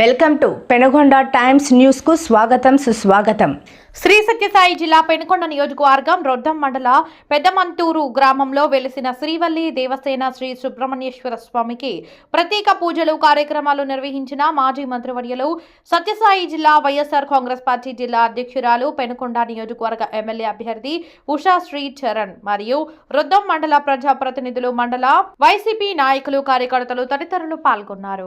Welcome to Penagonda times న్యూస్కు స్వాగతం సుస్వాగతం. శ్రీ సత్యసాయి జిల్లా పెనుకొండ నియోజకవర్గం రొద్దం మండల పెద్దమంతూరు గ్రామంలో వెలిసిన శ్రీవల్లి దేవసేన శ్రీ సుబ్రహ్మణ్యేశ్వర స్వామికి ప్రత్యేక పూజలు కార్యక్రమాలు నిర్వహించిన మాజీ మంత్రివర్యులు సత్యసాయి జిల్లా వైఎస్ఆర్ కాంగ్రెస్ పార్టీ జిల్లా అధ్యక్షురాలు పెనుకొండ నియోజకవర్గ ఎమ్మెల్యే అభ్యర్థి ఉషా శ్రీ చరణ్ మరియు రొద్దం మండల ప్రజాప్రతినిధులు మండల వైసీపీ నాయకులు కార్యకర్తలు తదితరులు పాల్గొన్నారు.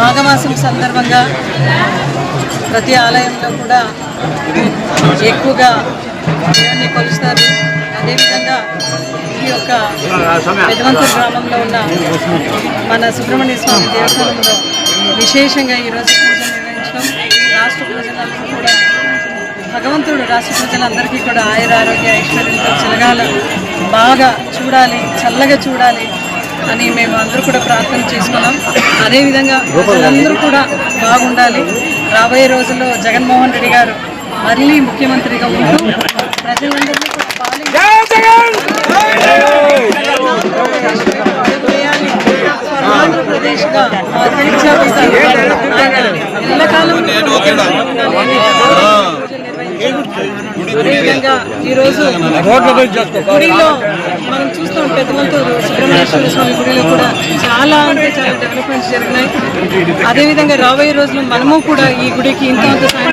మాఘమాసం సందర్భంగా ప్రతి ఆలయంలో కూడా ఎక్కువగా దేవుణ్ణి కొలుస్తారు. అదేవిధంగా ఈ యొక్క పెదవంతూరు గ్రామంలో ఉన్న మన సుబ్రహ్మణ్య స్వామి దేవస్థానంలో విశేషంగా ఈరోజు పూజ నిర్వహించడం. రాష్ట్ర ప్రజలందరూ కూడా భగవంతుడు రాష్ట్ర ప్రజలందరికీ కూడా ఆయుర ఆరోగ్య ఐశ్వర్యంతో చెలగాల బాగా చూడాలి చల్లగా చూడాలి అని మేము అందరూ కూడా ప్రార్థన చేసుకున్నాం. అదేవిధంగా ప్రజలందరూ కూడా బాగుండాలి. రాబోయే రోజుల్లో జగన్మోహన్ రెడ్డి గారు మళ్ళీ ముఖ్యమంత్రిగా ఉంటూ ప్రజలందరినీ ఆంధ్రప్రదేశ్గా. ఆయన ఎల్లకాలం అదేవిధంగా ఈరోజు గుడిలో మనం చూస్తాం పెద్దమంతూరు సుబ్రహ్మణ్యేశ్వర స్వామి గుడిలో కూడా చాలా అంటే చాలా డెవలప్మెంట్స్ జరిగినాయి. అదేవిధంగా రాబోయే రోజుల్లో మనము కూడా ఈ గుడికి ఇంత సాయం